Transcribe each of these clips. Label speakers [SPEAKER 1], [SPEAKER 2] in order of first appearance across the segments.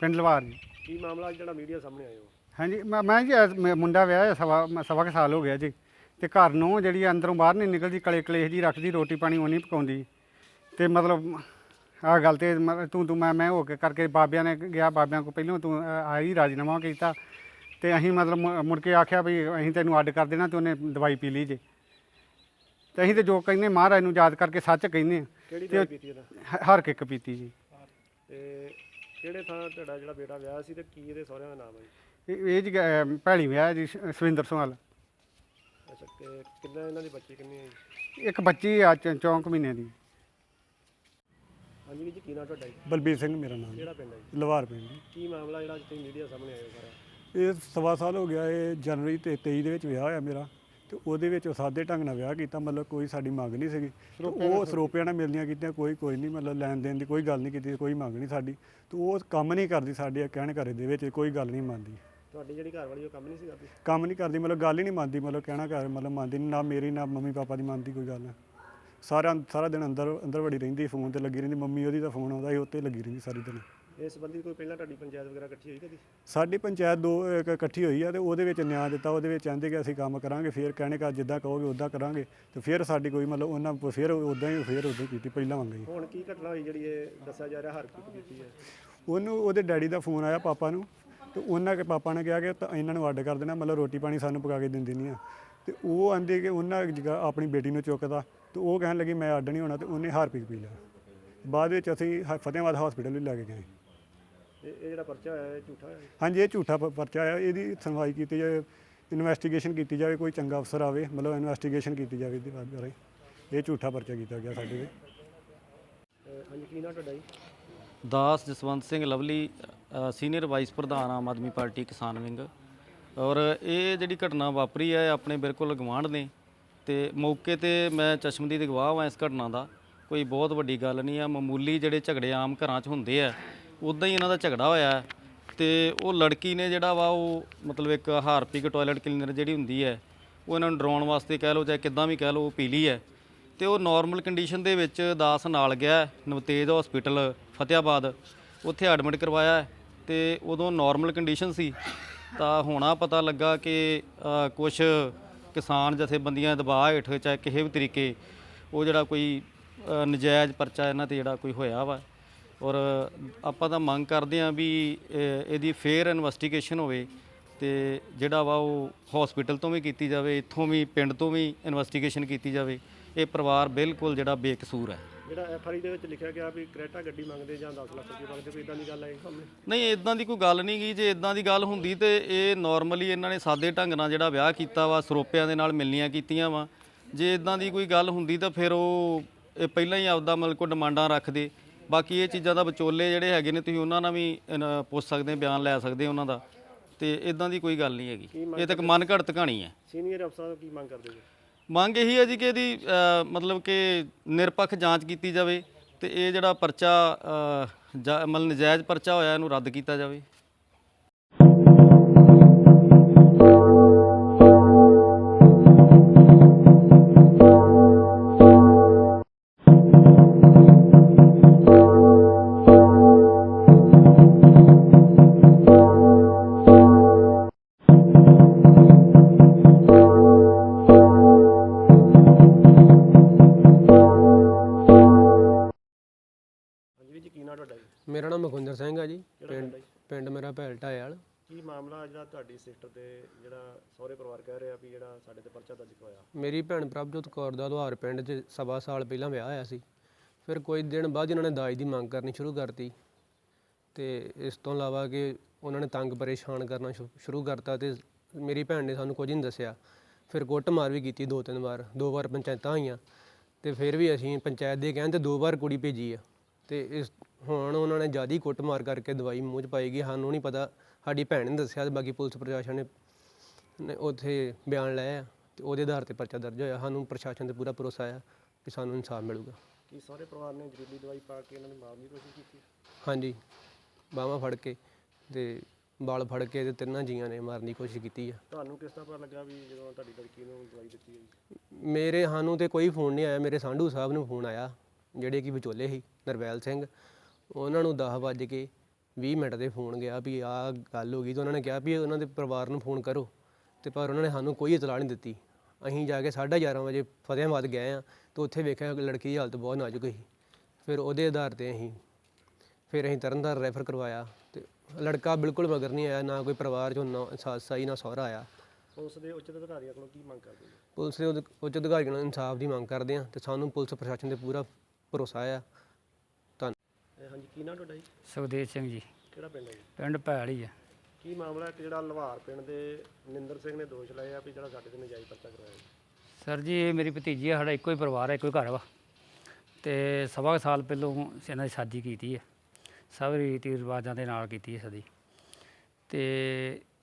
[SPEAKER 1] ਪਿੰਡ
[SPEAKER 2] ਲਵਾਰ ਜੀ।
[SPEAKER 1] ਕੀ ਮਾਮਲਾ ਅੱਜ ਜਿਹੜਾ ਮੀਡੀਆ ਸਾਹਮਣੇ ਆਇਆ ਹੋ
[SPEAKER 2] ਹਾਂਜੀ ਮੈਂ ਮੈਂ ਜੀ ਮ- ਮੁੰਡਾ ਵਿਆਹਿਆ ਸਵਾ ਮ- ਸਵਾ ਕੁ ਸਾਲ ਹੋ ਗਿਆ ਜੀ। ਤੇ ਘਰ ਨੂੰ ਜਿਹੜੀ ਅੰਦਰੋਂ ਬਾਹਰ ਨਹੀਂ ਨਿਕਲਦੀ ਕਲੇ ਕਲੇਸ਼ ਜੀ ਰੱਖਦੀ ਰੋਟੀ ਪਾਣੀ ਉਹ ਨਹੀਂ ਪਕਾਉਂਦੀ। ਤੇ ਮਤਲਬ ਆਹ ਗੱਲ ਤੇ ਮ- ਤੂੰ ਤੂੰ ਮੈਂ ਮੈਂ ਹੋ ਕੇ ਕਰਕੇ ਬਾਬਿਆਂ ਨੇ ਗਿਆ। ਬਾਬਿਆਂ ਕੋ ਪਹਿਲਾਂ ਤੂੰ ਅ, ਆਈ ਰਾਜੀਨਾਮਾ ਕੀਤਾ। ਤੇ ਅਸੀਂ ਮਤਲਬ ਮੁ- ਮੁੜ ਕੇ ਆਖਿਆ ਵੀ ਅਸੀਂ ਤੈਨੂੰ ਅੱਡ ਕਰ ਦੇਣਾ ਤੇ ਉਹਨੇ ਦਵਾਈ ਪੀ ਲਈ ਜੇ। ਤੇ ਅਸੀਂ ਤੇ ਜੋ ਕਹਿੰਦੇ ਮਹਾਰਾਜ ਨੂੰ ਯਾਦ ਕਰਕੇ ਸੱਚ ਕਹਿੰਦੇ ਹਾਂ।
[SPEAKER 1] ਕਿਹੜੀ
[SPEAKER 2] ਤੇ
[SPEAKER 1] ਦਵਾਈ ਪੀਤੀ ਇਹਦਾ
[SPEAKER 2] ਹ- ਹਰ ਕਿੱਕ ਪੀਤੀ ਜੀ।
[SPEAKER 1] ਤੇ ਕਿਹੜੇ ਥਾਂ ਤੁਹਾਡਾ ਜਿਹੜਾ ਬੇਟਾ ਵਿਆਹ ਸੀ ਤੇ ਕੀ ਇਹਦੇ ਸਹੁਰਿਆਂ ਦਾ ਨਾਮ ਹੈ ਜੀ?
[SPEAKER 2] ਇਹ ਇਹ ਜੀ ਭੈਣੀ ਵਿਆਹ ਜੀ ਸ- ਸਵਿੰਦਰ ਸੋਹਲ
[SPEAKER 1] ਅੱਛਾ ਤੇ ਕਿੰਨਾ ਇਹਨਾਂ ਦੀ ਬੱਚੀ ਕਿੰਨੀ ਹੈ ਜੀ?
[SPEAKER 2] ਇੱਕ ਬੱਚੀ ਆ ਚ- ਚੌਂਕ ਮਹੀਨੇ ਦੀ।
[SPEAKER 1] ਹਾਂਜੀ ਵੀਰ ਜੀ ਕੀ ਨਾਮ ਤੁਹਾਡਾ ਜੀ?
[SPEAKER 3] ਬਲਬੀਰ ਸਿੰਘ ਮੇਰਾ ਨਾਮ।
[SPEAKER 1] ਕਿਹੜਾ ਪਿੰਡ ਹੈ ਜੀ?
[SPEAKER 3] ਲਵਾਰ ਪਿੰਡ।
[SPEAKER 1] ਕੀ ਮਾਮਲਾ ਜਿਹੜਾ ਅੱਜ ਤੁਸੀਂ ਮੀਡੀਆ ਸਾਹਮਣੇ ਆਇਆ ਸਾਰਾ?
[SPEAKER 3] ਇਹ ਸਵਾ ਸਾਲ ਹੋ ਗਿਆ ਇਹ ਜਨਵਰੀ ਤੇ 23 ਦੇ ਵਿੱਚ ਵਿਆਹ ਹੋਇਆ ਮੇਰਾ। ਤੇ ਉਹਦੇ ਵਿੱਚ ਉਹ ਸਾਦੇ ਢੰਗ ਨਾਲ ਵਿਆਹ ਕੀਤਾ ਮਤਲਬ ਕੋਈ ਸਾਡੀ ਮੰਗ ਨਹੀਂ ਸੀਗੀ। ਤੇ ਉਹ ਸਰੋਪਿਆਂ ਨਾਲ ਮਿਲਦੀਆਂ ਕੀਤੀਆਂ ਕੋਈ ਕੋਈ ਨਹੀਂ ਮਤਲਬ ਲੈਣ ਦੇਣ ਦੀ ਕੋਈ ਗੱਲ ਨਹੀਂ ਕੀਤੀ ਕੋਈ ਮੰਗ ਨਹੀਂ ਸਾਡੀ। ਤੇ ਉਹ ਕੰਮ ਨਹੀਂ ਕਰਦੀ ਸਾਡੇ ਕਹਿਣ ਘਰੇ ਦੇ ਵਿੱਚ ਕੋਈ ਗੱਲ ਨਹੀਂ ਮੰਨਦੀ।
[SPEAKER 1] ਤੁਹਾਡੀ ਜਿਹੜੀ ਘਰ ਵਾਲੀ ਉਹ ਕੰਮ ਨਹੀਂ ਸੀ ਕਰਦੀ?
[SPEAKER 3] ਕੰਮ ਨਹੀਂ ਕਰਦੀ ਮਤਲਬ ਗੱਲ ਹੀ ਨਹੀਂ ਮੰਨਦੀ ਮਤਲਬ ਕਹਿਣਾ ਘਰ ਮਤਲਬ ਮੰਨਦੀ ਨਹੀਂ ਨਾ ਮੇਰੀ ਨਾ ਮੰਮੀ ਪਾਪਾ ਦੀ ਮੰਨਦੀ ਕੋਈ ਗੱਲ। ਸਾਰਾ ਸਾਰਾ ਦਿਨ ਅੰਦਰ ਅੰਦਰ ਵੜੀ ਰਹਿੰਦੀ ਫੋਨ ਤੇ ਲੱਗੀ ਰਹਿੰਦੀ ਮੰਮੀ ਉਹਦੀ ਦਾ ਫੋਨ ਆਉਂਦਾ ਸੀ ਉੱਤੇ ਲੱਗੀ ਰਹਿੰਦੀ ਸਾਰੀ ਦਿਨ।
[SPEAKER 1] ਇਸ ਸੰਬੰਧੀ ਕੋਈ ਪਹਿਲਾਂ ਤੁਹਾਡੀ ਪੰਚਾਇਤ ਵਗੈਰਾ ਇਕੱਠੀ ਹੋਈ ਕਦੀ?
[SPEAKER 3] ਸਾਡੀ ਪੰਚਾਇਤ ਦੋ ਇੱਕ ਇਕੱਠੀ ਹੋਈ ਆ ਤੇ ਉਹਦੇ ਵਿੱਚ ਨਿਆਂ ਦਿੱਤਾ ਉਹਦੇ ਵਿੱਚ ਕਹਿੰਦੇ ਕਿ ਅਸੀਂ ਕੰਮ ਕਰਾਂਗੇ ਫਿਰ ਕਹਿਣੇ ਕਾ ਜਿੱਦਾਂ ਕਹੋਗੇ ਉਦਾਂ ਕਰਾਂਗੇ। ਤੇ ਫਿਰ ਸਾਡੀ ਕੋਈ ਮਤਲਬ ਉਹਨਾਂ ਫਿਰ ਉਦਾਂ ਹੀ ਫਿਰ ਉਦਾਂ ਕੀਤੀ ਪਹਿਲਾਂ ਵਾਂਗ ਹੀ।
[SPEAKER 1] ਹੁਣ ਕੀ ਘਟਨਾ ਹੋਈ ਜਿਹੜੀ ਇਹ ਦੱਸਿਆ ਜਾ ਰਿਹਾ ਹਰਕਤ ਕੀਤੀ ਹੈ?
[SPEAKER 3] ਉਹਨੂੰ ਉਹਦੇ ਡੈਡੀ ਦਾ ਫੋਨ ਆਇਆ ਪਾਪਾ ਨੂੰ ਤੇ ਉਹਨਾਂ ਕੇ ਪਾਪਾ ਨੇ ਕਿਹਾ ਕਿ ਤਾਂ ਇਹਨਾਂ ਨੂੰ ਅੱਡ ਕਰ ਦੇਣਾ ਮਤਲਬ ਰੋਟੀ ਪਾਣੀ ਸਾਨੂੰ ਪਕਾ ਕੇ ਦਿੰਦੀ ਨਹੀਂ ਆ। ਤੇ ਉਹ ਆਂਦੇ ਕਿ ਉਹਨਾਂ ਆਪਣੀ ਬੇਟੀ ਨੂੰ ਚੁੱਕਦਾ ਤੇ ਉਹ ਕਹਿਣ ਲੱਗੀ ਮੈਂ ਅੱਡ ਨਹੀਂ ਹੋਣਾ ਤੇ ਉਹਨੇ ਹਾਰਪਿਕ ਪੀ ਲਿਆ। ਬਾਅਦ ਵਿੱਚ ਅਸੀਂ ਹ- ਫਤਿਹਾਬਾਦ ਹਸਪੀਟਲ ਵੀ ਲੈ ਕੇ ਗਏ।
[SPEAKER 1] ਇਹ ਇਹ ਜਿਹੜਾ ਪਰਚਾ ਹੋਇਆ ਇਹ ਝੂਠਾ ਹੈ
[SPEAKER 3] ਹਾਂਜੀ ਇਹ ਝੂਠਾ ਪ- ਪਰਚਾ ਆ ਇਹਦੀ ਸੁਣਵਾਈ ਕੀਤੀ ਜਾਵੇ ਇਨਵੈਸਟੀਗੇਸ਼ਨ ਕੀਤੀ ਜਾਵੇ ਕੋਈ ਚੰਗਾ ਅਫਸਰ ਆਵੇ ਮਤਲਬ ਇਨਵੈਸਟੀਗੇਸ਼ਨ ਕੀਤੀ ਜਾਵੇ ਇਹਦੇ ਬਾਰੇ। ਇਹ ਝੂਠਾ ਪਰਚਾ ਕੀਤਾ ਗਿਆ ਸਾਡੇ ਤੇ।
[SPEAKER 1] ਅਹ ਹਾਂਜੀ ਕੀ ਨਾਮ ਤੁਹਾਡਾ ਜੀ?
[SPEAKER 4] ਦਾਸ Jaswant Singh Lovely senior vice ਪ੍ਰਧਾਨ ਆਮ ਆਦਮੀ ਪਾਰਟੀ ਕਿਸਾਨ ਵਿੰਗ। ਔਰ ਇਹ ਜਿਹੜੀ ਘਟਨਾ ਵਾਪਰੀ ਹੈ ਆਪਣੇ ਬਿਲਕੁਲ ਗਵਾਂਢ ਨੇ। ਤੇ ਮੌਕੇ ਤੇ ਮੈਂ ਚਸ਼ਮਦੀਦ ਗਵਾਹ ਹਾਂ ਇਸ ਘਟਨਾ ਦਾ। ਕੋਈ ਬਹੁਤ ਵੱਡੀ ਗੱਲ ਨਹੀਂ ਆ, ਮਾਮੂਲੀ ਜਿਹੜੇ ਝਗੜੇ ਆਮ ਘਰਾਂ 'ਚ ਹੁੰਦੇ ਆ, ਉਦਾਂ ਹੀ ਇਹਨਾਂ ਦਾ ਝਗੜਾ ਹੋਇਆ। ਹੈ ਤੇ ਉਹ ਲੜਕੀ ਨੇ ਜਿਹੜਾ ਵਾ, ਉਹ ਮਤਲਬ ਇੱਕ ਹਾਰਪਿਕ ਟਾਇਲਟ ਕਲੀਨਰ ਜਿਹੜੀ ਹੁੰਦੀ ਹੈ, ਉਹ ਇਹਨਾਂ ਨੂੰ ਡਰਾਉਣ ਵਾਸਤੇ ਕਹਿ ਲਓ ਚਾਹੇ ਕਿੱਦਾਂ ਵੀ ਕਹਿ ਲਓ, ਉਹ ਪੀ ਲਈ ਹੈ। ਤੇ ਉਹ ਨਾਰਮਲ ਕੰਡੀਸ਼ਨ ਦੇ ਵਿੱਚ ਦਾਸ ਨਾਲ ਗਿਆ, ਨਵਤੇਜ ਹਸਪੀਟਲ ਫਤਿਆਬਾਦ। ਉੱਥੇ ਐਡਮਿਟ ਕਰਵਾਇਆ ਹੈ ਤੇ ਉਦੋਂ ਨਾਰਮਲ ਕੰਡੀਸ਼ਨ ਸੀ। ਤਾਂ ਹੋਣਾ ਪਤਾ ਲੱਗਾ ਕਿ ਕੁਝ ਕਿਸਾਨ ਜਥੇਬੰਦੀਆਂ ਦੇ ਦਬਾਅ ਹੇਠ ਚਾਹੇ ਕਿਸੇ ਵੀ ਤਰੀਕੇ ਉਹ ਜਿਹੜਾ ਕੋਈ ਅ, ਨਜਾਇਜ਼ ਪਰਚਾ ਇਹਨਾਂ ਤੇ ਜਿਹੜਾ ਕੋਈ ਹੋਇਆ ਵਾ। ਔਰ ਆਪਾਂ ਤਾਂ ਮੰਗ ਕਰਦੇ ਹਾਂ ਵੀ ਇਹ- ਇਹਦੀ ਫੇਅਰ ਇਨਵੈਸਟੀਗੇਸ਼ਨ ਹੋਵੇ ਤੇ ਜਿਹੜਾ ਵਾ ਉਹ ਹਸਪੀਟਲ ਤੋਂ ਵੀ ਕੀਤੀ ਜਾਵੇ ਇੱਥੋਂ ਵੀ ਪਿੰਡ ਤੋਂ ਵੀ ਇਨਵੈਸਟੀਗੇਸ਼ਨ ਕੀਤੀ ਜਾਵੇ। ਇਹ ਪਰਿਵਾਰ ਬਿਲਕੁਲ ਜਿਹੜਾ ਬੇਕਸੂਰ ਹੈ।
[SPEAKER 1] ਜਿਹੜਾ ਐਫ ਆਈ ਦੇ ਵਿੱਚ ਲਿਖਿਆ ਗਿਆ ਵੀ ਕਰੇਟਾ ਗੱਡੀ ਮੰਗਦੇ ਜਾਂ 10 ਲੱਖ ਰੁਪਏ ਮੰਗਦੇ ਕੋਈ ਇਦਾਂ ਦੀ ਗੱਲ ਆਈ? ਸਾਹਮਣੇ
[SPEAKER 4] ਨਹੀਂ ਇਦਾਂ ਦੀ ਕੋਈ ਗੱਲ ਨਹੀਂ ਗਈ। ਜੇ ਇਦਾਂ ਦੀ ਗੱਲ ਹੁੰਦੀ ਤੇ ਇਹ ਨਾਰਮਲੀ ਇਹਨਾਂ ਨੇ ਸਾਦੇ ਢੰਗ ਨਾਲ ਜਿਹੜਾ ਵਿਆਹ ਕੀਤਾ ਵਾ ਸਰੋਪਿਆਂ ਦੇ ਨਾਲ ਮਿਲਨੀਆਂ ਕੀਤੀਆਂ ਵਾ। ਜੇ ਇਦਾਂ ਦੀ ਕੋਈ ਗੱਲ ਹੁੰਦੀ ਤਾਂ ਫਿਰ ਉਹ ਇਹ ਪਹਿਲਾਂ ਹੀ ਆਪਦਾ ਮਤਲਬ ਕੋ ਡਿਮਾਂਡਾਂ ਰੱਖਦੇ ਬਾਕੀ ਇਹ ਚੀਜ਼ਾਂ ਦਾ ਵਿਚੋਲੇ ਜਿਹੜੇ ਹੈਗੇ ਨੇ ਤੁਸੀਂ ਉਹਨਾਂ ਨਾਲ ਵੀ ਇਹਨਾਂ ਪੁੱਛ ਸਕਦੇ ਬਿਆਨ ਲੈ ਸਕਦੇ ਉਹਨਾਂ ਦਾ। ਤੇ ਇਦਾਂ ਦੀ ਕੋਈ ਗੱਲ ਨਹੀਂ ਹੈਗੀ। ਇਹ ਤਾਂ ਇੱਕ ਮਨ ਘੜਤ ਕਹਾਣੀ ਹੈ।
[SPEAKER 1] ਸੀਨੀਅਰ ਅਫਸਰਾਂ ਤੋਂ ਕੀ ਮੰਗ ਕਰਦੇ ਜੀ?
[SPEAKER 4] ਮੰਗ ਇਹੀ ਹੈ ਜੀ ਕਿ ਇਹਦੀ ਅ, ਮਤਲਬ ਕਿ ਨਿਰਪੱਖ ਜਾਂਚ ਕੀਤੀ ਜਾਵੇ ਤੇ ਇਹ ਜਿਹੜਾ ਪਰਚਾ ਅ, ਜਾ- ਮਤਲਬ ਨਜਾਇਜ਼ ਪਰਚਾ ਹੋਇਆ ਇਹਨੂੰ ਰੱਦ ਕੀਤਾ ਜਾਵੇ।
[SPEAKER 5] ਮੇਰਾ ਨਾਮ ਮੁਖਿੰਦਰ ਸਿੰਘ ਆ ਜੀ ਪਿੰਡ
[SPEAKER 1] ਪਿੰਡ
[SPEAKER 5] ਮੇਰਾ ਭੈਲ ਢਾਇਆਲ।
[SPEAKER 1] ਕੀ ਮਾਮਲਾ ਜਿਹੜਾ ਤੁਹਾਡੀ ਸਿਸਟਰ ਤੇ ਜਿਹੜਾ ਸਹੁਰੇ ਪਰਿਵਾਰ ਕਹਿ ਰਿਹਾ ਵੀ ਜਿਹੜਾ ਸਾਡੇ ਤੇ ਪਰਚਾ ਦਰਜ ਹੋਇਆ?
[SPEAKER 5] ਮੇਰੀ ਭੈਣ ਪ੍ਰਭਜੋਤ ਕੌਰ ਦਾ ਲੁਹਾਰ ਪਿੰਡ 'ਚ ਸਵਾ ਸਾਲ ਪਹਿਲਾਂ ਵਿਆਹ ਹੋਇਆ ਸੀ। ਫਿਰ ਕੋਈ ਦਿਨ ਬਾਅਦ ਇਹਨਾਂ ਨੇ ਦਾਜ ਦੀ ਮੰਗ ਕਰਨੀ ਸ਼ੁਰੂ ਕਰਤੀ ਤੇ ਇਸ ਤੋਂ ਇਲਾਵਾ ਕਿ ਉਹਨਾਂ ਨੇ ਤੰਗ ਪਰੇਸ਼ਾਨ ਕਰਨਾ ਸ਼ੁ- ਸ਼ੁਰੂ ਕਰਤਾ ਤੇ ਮੇਰੀ ਭੈਣ ਨੇ ਸਾਨੂੰ ਕੁਝ ਨਹੀਂ ਦੱਸਿਆ। ਫਿਰ ਕੁੱਟਮਾਰ ਵੀ ਕੀਤੀ ਦੋ ਤਿੰਨ ਵਾਰ ਦੋ ਵਾਰ ਪੰਚਾਇਤਾਂ ਆਈਆਂ ਤੇ ਫਿਰ ਵੀ ਅਸੀਂ ਪੰਚਾਇਤ ਦੇ ਕਹਿਣ ਤੇ ਦੋ ਵਾਰ ਕੁੜੀ ਭੇਜੀ ਆ। ਤੇ ਇਸ ਹੁਣ ਉਹਨਾਂ ਨੇ ਜਿਆਦੀ ਕੁੱਟਮਾਰ ਕਰਕੇ ਦਵਾਈ ਮੂੰਹ 'ਚ ਪਾਈ ਗਈ ਸਾਨੂੰ ਨਹੀਂ ਪਤਾ। ਸਾਡੀ ਭੈਣ ਨੇ ਦੱਸਿਆ ਤੇ ਬਾਕੀ ਪੁਲਿਸ ਪ੍ਰਸ਼ਾਸਨ ਨੇ ਨੇ ਉੱਥੇ ਬਿਆਨ ਲਏ ਆ ਤੇ ਉਹਦੇ ਆਧਾਰ ਤੇ ਪਰਚਾ ਦਰਜ ਹੋਇਆ। ਸਾਨੂੰ ਪ੍ਰਸ਼ਾਸਨ ਤੇ ਪੂਰਾ ਭਰੋਸਾ ਆ ਕਿ ਸਾਨੂੰ ਇਨਸਾਫ ਮਿਲੂਗਾ।
[SPEAKER 1] ਕੀ ਸਹੁਰੇ ਪਰਿਵਾਰ ਨੇ ਜ਼ਹਿਰੀਲੀ ਦਵਾਈ ਪਾ ਕੇ ਇਹਨਾਂ ਨੂੰ ਮਾਰਨ ਦੀ ਕੋਸ਼ਿਸ਼ ਕੀਤੀ?
[SPEAKER 5] ਹਾਂਜੀ ਬਾਹਾਂ ਫੜ ਕੇ ਤੇ ਵਾਲ ਫੜ ਕੇ ਤੇ ਤਿੰਨਾਂ ਜੀਆਂ ਨੇ ਮਾਰਨ ਦੀ ਕੋਸ਼ਿਸ਼ ਕੀਤੀ ਆ।
[SPEAKER 1] ਤੁਹਾਨੂੰ ਕਿਸ ਤਰ੍ਹਾਂ ਪਤਾ ਲੱਗਾ ਵੀ ਜਦੋਂ ਤੁਹਾਡੀ ਲੜਕੀ ਨੂੰ ਦਵਾਈ ਦਿੱਤੀ ਗਈ?
[SPEAKER 5] ਮੇਰੇ ਸਾਨੂੰ ਤੇ ਕੋਈ ਫੋਨ ਨਹੀਂ ਆਇਆ ਮੇਰੇ ਸਾਂਢੂ ਸਾਹਿਬ ਨੂੰ ਫੋਨ ਆਇਆ। ਜਿਹੜੇ ਕਿ ਵਿਚੋਲੇ ਸੀ ਨਰਵੈਲ ਸਿੰਘ ਉਹਨਾਂ ਨੂੰ 10 ਵੱਜ ਕੇ 20 ਮਿੰਟ ਦੇ ਫੋਨ ਗਿਆ ਵੀ ਆਹ ਗੱਲ ਹੋ ਗਈ ਤਾਂ ਉਹਨਾਂ ਨੇ ਕਿਹਾ ਵੀ ਉਹਨਾਂ ਦੇ ਪਰਿਵਾਰ ਨੂੰ ਫੋਨ ਕਰੋ ਤੇ ਪਰ ਉਹਨਾਂ ਨੇ ਸਾਨੂੰ ਕੋਈ ਇਤਲਾਹ ਨਹੀਂ ਦਿੱਤੀ। ਅਸੀਂ ਜਾ ਕੇ 11:30 ਵਜੇ ਫਤਿਆਬਾਦ ਗਏ ਆ ਤੇ ਉੱਥੇ ਵੇਖਿਆ ਕਿ ਲੜਕੀ ਦੀ ਹਾਲਤ ਬਹੁਤ ਨਾਜ਼ੁਕ ਸੀ। ਫਿਰ ਉਹਦੇ ਆਧਾਰ ਤੇ ਅਸੀਂ ਫਿਰ ਅਸੀਂ ਤਰਨਤਾਰਨ ਰੈਫਰ ਕਰਵਾਇਆ ਤੇ ਲੜਕਾ ਬਿਲਕੁਲ ਮਗਰ ਨਹੀਂ ਆਇਆ ਨਾ ਕੋਈ ਪਰਿਵਾਰ ਚੋਂ ਨਾ ਸੱਸ ਆਈ ਨਾ ਸਹੁਰਾ ਆਇਆ।
[SPEAKER 1] ਪੁਲਿਸ ਦੇ ਉੱਚ ਅਧਿਕਾਰੀਆਂ ਕੋਲੋਂ ਕੀ ਮੰਗ ਕਰਦੇ
[SPEAKER 5] ਪੁਲਿਸ ਦੇ ਉੱਚ ਅਧਿਕਾਰੀਆਂ ਨੂੰ ਇਨਸਾਫ ਦੀ ਮੰਗ ਕਰਦੇ ਆ ਤੇ ਸਾਨੂੰ ਪੁਲਿਸ ਪ੍ਰਸ਼ਾਸਨ ਤੇ ਪੂਰਾ ਭਰੋਸਾ ਆ ਧੰਨ
[SPEAKER 1] ਹਾਂਜੀ ਕੀ ਨਾਮ ਤੁਹਾਡਾ ਜੀ?
[SPEAKER 6] ਸੁਖਦੇਵ ਸਿੰਘ ਜੀ।
[SPEAKER 1] ਕਿਹੜਾ ਪਿੰਡ ਹੈ ਜੀ?
[SPEAKER 6] ਪਿੰਡ ਭੈਲ ਹੀ ਆ।
[SPEAKER 1] ਕੀ ਮਾਮਲਾ ਹੈ ਕਿ ਜਿਹੜਾ ਲਵਾਰ ਪਿੰਡ ਦੇ ਨਿੰਦਰ ਸਿੰਘ ਨੇ ਦੋਸ਼ ਲਾਏ ਆ ਵੀ ਜਿਹੜਾ ਸਾਡੇ ਤੇ ਨਜਾਇਜ਼ ਪਰਚਾ ਕਰਵਾਇਆ ਜੀ
[SPEAKER 6] ਸਰ ਜੀ ਇਹ ਮੇਰੀ ਭਤੀਜੀ ਆ ਸਾਡਾ ਇੱਕੋ ਹੀ ਪਰਿਵਾਰ ਹੈ ਇੱਕੋ ਹੀ ਘਰ ਵਾ। ਤੇ ਸਵਾ ਕੁ ਸਾਲ ਪਹਿਲੋਂ ਇਹਨਾਂ ਦੀ ਸ਼ਾਦੀ ਕੀਤੀ ਹੈ ਸਭ ਰੀਤੀ ਰਿਵਾਜਾਂ ਦੇ ਨਾਲ ਕੀਤੀ ਹੈ ਸਦੀ ਤੇ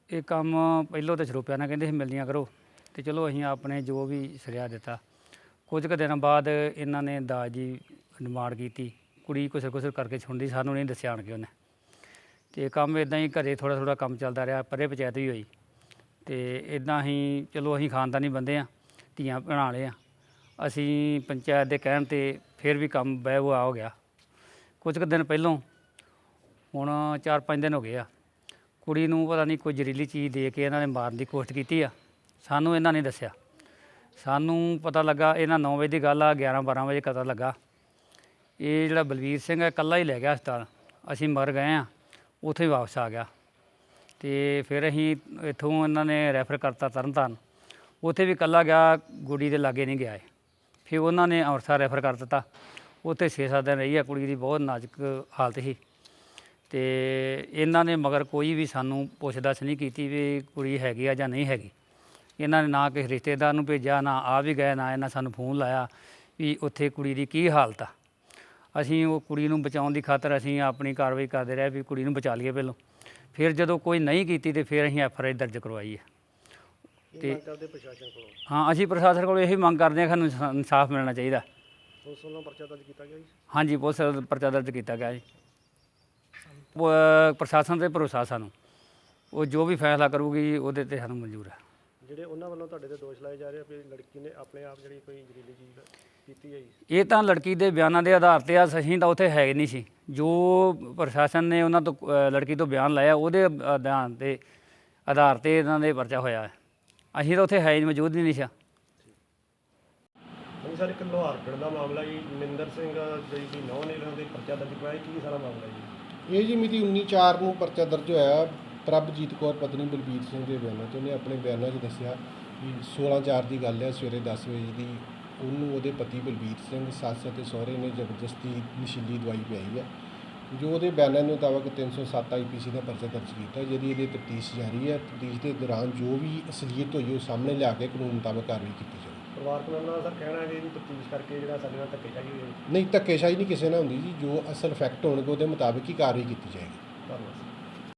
[SPEAKER 6] ਇਹ ਕੰਮ ਪਹਿਲੋਂ ਤਾਂ ਸਰੋਪਿਆਂ ਨਾਲ ਕਹਿੰਦੇ ਸੀ ਮਿਲਦੀਆਂ ਕਰੋ। ਤੇ ਚਲੋ ਅਸੀਂ ਆਪਣੇ ਜੋ ਵੀ ਸਰਿਆ ਦਿੱਤਾ ਕੁਝ ਕੁ ਦਿਨਾਂ ਬਾਅਦ ਇਹਨਾਂ ਨੇ ਦਾਜ ਦੀ ਡਿਮਾਂਡ ਕੀਤੀ। ਕੁੜੀ ਕੁਸਰ ਕੁਸਰ ਕਰਕੇ ਛੁੰਡੀ ਸਾਨੂੰ ਨਹੀਂ ਦੱਸਿਆ ਆਣ ਕੇ ਉਹਨੇ। ਤੇ ਕੰਮ ਇਦਾਂ ਹੀ ਘਰੇ ਥੋੜਾ ਥੋੜਾ ਕੰਮ ਚੱਲਦਾ ਰਿਹਾ, ਪਰੇ ਪੰਚਾਇਤ ਵੀ ਹੋਈ। ਤੇ ਇਦਾਂ ਹੀ ਚਲੋ ਅਸੀਂ ਖਾਨਦਾਨੀ ਬੰਦੇ ਆ ਧੀਆਂ ਬਣਾ ਲਏ ਆ ਅਸੀਂ ਪੰਚਾਇਤ ਦੇ ਕਹਿਣ ਤੇ ਫਿਰ ਵੀ ਕੰਮ ਬਹਿ ਹੋ ਗਿਆ। ਕੁਝ ਕੁ ਦਿਨ ਪਹਿਲੋਂ ਹੁਣ 4-5 ਦਿਨ ਹੋ ਗਏ ਆ। ਕੁੜੀ ਨੂੰ ਪਤਾ ਨਹੀਂ ਕੋਈ ਜ਼ਹਿਰੀਲੀ ਚੀਜ਼ ਦੇ ਕੇ ਇਹਨਾਂ ਨੇ ਮਾਰਨ ਦੀ ਕੋਸ਼ਿਸ਼ ਕੀਤੀ ਆ। ਸਾਨੂੰ ਇਹਨਾਂ ਨੇ ਦੱਸਿਆ। ਸਾਨੂੰ ਪਤਾ ਲੱਗਾ, ਇਹਨਾਂ 9 ਵਜੇ ਦੀ ਗੱਲ ਆ 11-12 ਵਜੇ ਪਤਾ ਲੱਗਾ। ਇਹ ਜਿਹੜਾ ਬਲਵੀਰ ਸਿੰਘ ਹੈ ਇਕੱਲਾ ਹੀ ਲੈ ਗਿਆ ਹਸਪਤਾਲ। ਅਸੀਂ ਮਰ ਗਏ ਆ, ਉੱਥੇ ਵਾਪਸ ਆ ਗਿਆ। ਤੇ ਫਿਰ ਅਸੀਂ ਇੱਥੋਂ ਇਹਨਾਂ ਨੇ ਰੈਫਰ ਕਰਤਾ ਤਰਨਤਾਰਨ। ਉੱਥੇ ਵੀ ਇਕੱਲਾ ਗਿਆ ਗੁੜੀ ਦੇ ਲਾਗੇ ਨਹੀਂ ਗਿਆ ਇਹ। ਫਿਰ ਉਹਨਾਂ ਨੇ ਅੰਮ੍ਰਿਤਸਰ ਰੈਫਰ ਕਰ ਦਿੱਤਾ। ਉੱਥੇ 6-7 ਦਿਨ ਰਹੀ ਆ, ਕੁੜੀ ਦੀ ਬਹੁਤ ਨਾਜ਼ੁਕ ਹਾਲਤ ਸੀ। ਤੇ ਇਹਨਾਂ ਨੇ ਮਗਰ ਕੋਈ ਵੀ ਸਾਨੂੰ ਪੁੱਛਦਾਛ ਨਹੀਂ ਕੀਤੀ ਵੀ ਕੁੜੀ ਹੈਗੀ ਆ ਜਾਂ ਨਹੀਂ ਹੈਗੀ। ਇਹਨਾਂ ਨੇ ਨਾ ਕਿਸੇ ਰਿਸ਼ਤੇਦਾਰ ਨੂੰ ਭੇਜਿਆ ਨਾ ਆ ਵੀ ਗਏ ਨਾ ਇਹਨਾਂ ਸਾਨੂੰ ਫੋਨ ਲਾਇਆ ਵੀ ਉੱਥੇ ਕੁੜੀ ਦੀ ਕੀ ਹਾਲਤ ਆ। ਅਸੀਂ ਉਹ ਕੁੜੀ ਨੂੰ ਬਚਾਉਣ ਦੀ ਖਾਤਰ ਅਸੀਂ ਆਪਣੀ ਕਾਰਵਾਈ ਕਰਦੇ ਰਹੇ ਵੀ ਕੁੜੀ ਨੂੰ ਬਚਾ ਲਈਏ ਪਹਿਲੋਂ। ਫਿਰ ਜਦੋਂ ਕੋਈ ਨਹੀਂ ਕੀਤੀ ਤੇ ਫਿਰ ਅਸੀਂ ਐਫ ਆਰ ਆਈ ਦਰਜ ਕਰਵਾਈ ਹੈ ਤੇ- ਹਾਂ ਅਸੀਂ ਪ੍ਰਸ਼ਾਸਨ ਕੋਲ ਇਹੀ ਮੰਗ ਕਰਦੇ ਹਾਂ ਸਾਨੂੰ ਇਨਸਾਫ ਮਿਲਣਾ ਚਾਹੀਦਾ।
[SPEAKER 1] ਪੁਲਿਸ ਵੱਲੋਂ ਪਰਚਾ ਦਰਜ ਕੀਤਾ ਗਿਆ ਜੀ?
[SPEAKER 6] ਹਾਂਜੀ ਪੁਲਿਸ ਵੱਲੋਂ ਪਰਚਾ ਦਰਜ ਕੀਤਾ ਗਿਆ ਜੀ। ਪ੍ਰਸ਼ਾਸਨ ਤੇ ਭਰੋਸਾ ਸਾਨੂੰ। ਉਹ ਜੋ ਵੀ ਫੈਸਲਾ ਕਰੂਗੀ ਉਹਦੇ ਤੇ ਸਾਨੂੰ ਮਨਜ਼ੂਰ ਹੈ
[SPEAKER 1] ਜਿਹੜੇ ਉਹਨਾਂ ਵੱਲੋਂ ਤੁਹਾਡੇ ਤੇ ਦੋਸ਼ ਲਾਏ ਜਾ ਰਹੇ ਆ ਵੀ ਲੜਕੀ ਨੇ ਆਪਣੇ ਆਪ ਜਿਹੜੀ ਕੋਈ ਜ਼ਹਿਰੀਲੀ ਚੀਜ਼ ਕੀਤੀ ਹੈ ਜੀ?
[SPEAKER 6] ਇਹ ਤਾਂ ਲੜਕੀ ਦੇ ਬਿਆਨਾਂ ਦੇ ਆਧਾਰ ਤੇ ਆ ਸਹੀ ਤਾਂ ਉੱਥੇ ਹੈ ਨਹੀਂ ਸੀ। ਜੋ ਪ੍ਰਸ਼ਾਸਨ ਨੇ ਉਹਨਾਂ ਤੋਂ ਲੜਕੀ ਤੋਂ ਬਿਆਨ ਲਾਇਆ ਉਹਦੇ ਆਧਾਰ ਤੇ ਆਧਾਰ ਤੇ ਇਹਨਾਂ ਦੇ ਪਰਚਾ ਹੋਇਆ ਹੈ। ਅਸੀਂ ਤਾਂ ਉੱਥੇ ਹੈ ਹੀ ਮੌਜੂਦ ਹੀ ਨਹੀਂ ਸੀ।
[SPEAKER 1] ਹਾਂਜੀ ਸਰ ਇੱਕ ਲੋਹਾਰ ਪਿੰਡ ਦਾ ਮਾਮਲਾ ਜੀ। ਨਿੰਦਰ ਸਿੰਘ ਜਿਹੜੀ ਕਿ ਨੌ ਨੇ ਦੇ ਪਰਚਾ ਦਰਜ ਕਰਵਾਇਆ ਕੀ ਸਾਰਾ ਮਾਮਲਾ ਜੀ?
[SPEAKER 7] ਇਹ ਜੀ ਮਿਤੀ 19/4 ਨੂੰ ਪਰਚਾ ਦਰਜ ਹੋਇਆ। ਪ੍ਰਭਜੀਤ ਕੌਰ ਪਤਨੀ ਬਲਬੀਰ ਸਿੰਘ ਦੇ ਬਿਆਨਾਂ 'ਚ ਉਹਨੇ ਆਪਣੇ ਬਿਆਨਾਂ 'ਚ ਦੱਸਿਆ ਵੀ 16/4 ਦੀ ਗੱਲ ਹੈ ਸਵੇਰੇ 10 ਵਜੇ ਦੀ ਉਹਨੂੰ ਉਹਦੇ ਪਤੀ ਬਲਬੀਰ ਸਿੰਘ ਸੱਸ ਅਤੇ ਸਹੁਰੇ ਨੇ ਜ਼ਬਰਦਸਤੀ ਨਸ਼ੀਲੀ ਦਵਾਈ ਪਿਆਈ ਹੈ। ਜੋ ਉਹਦੇ ਬਿਆਨਾਂ ਦੇ ਮੁਤਾਬਕ 307 ਆਈਪੀਸੀ ਦਾ ਪਰਚਾ ਦਰਜ ਕੀਤਾ ਜਿਹਦੀ ਇਹਦੀ ਤਫਤੀਸ਼ ਜਾਰੀ ਹੈ। ਤਫਤੀਸ਼ ਦੇ ਦੌਰਾਨ ਜੋ ਵੀ ਅਸਲੀਅਤ ਹੋਈ ਉਹ ਸਾਹਮਣੇ ਲਿਆ ਕੇ ਕਾਨੂੰਨ ਮੁਤਾਬਕ ਕਾਰਵਾਈ ਕੀਤੀ ਜਾਵੇ
[SPEAKER 1] ਪਰਿਵਾਰਕ ਮੈਂਬਰਾਂ ਦਾ ਕਹਿਣਾ ਹੈ ਕਿ ਤਫਤੀਸ਼ ਕਰਕੇ ਜਿਹੜਾ ਸਾਡੇ ਨਾਲ ਧੱਕੇਸ਼ਾਹੀ ਹੋਈ
[SPEAKER 7] ਨਹੀਂ ਧੱਕੇਸ਼ਾਹੀ ਨਹੀਂ ਕਿਸੇ ਨਾਲ ਹੁੰਦੀ ਜੀ। ਜੋ ਅਸਲ ਫੈਕਟ ਹੋਣਗੇ ਉਹਦੇ ਮੁਤਾਬਕ ਹੀ ਕਾਰਵਾਈ ਕੀਤੀ ਜਾਏਗੀ।
[SPEAKER 1] ਧੰਨਵਾਦ।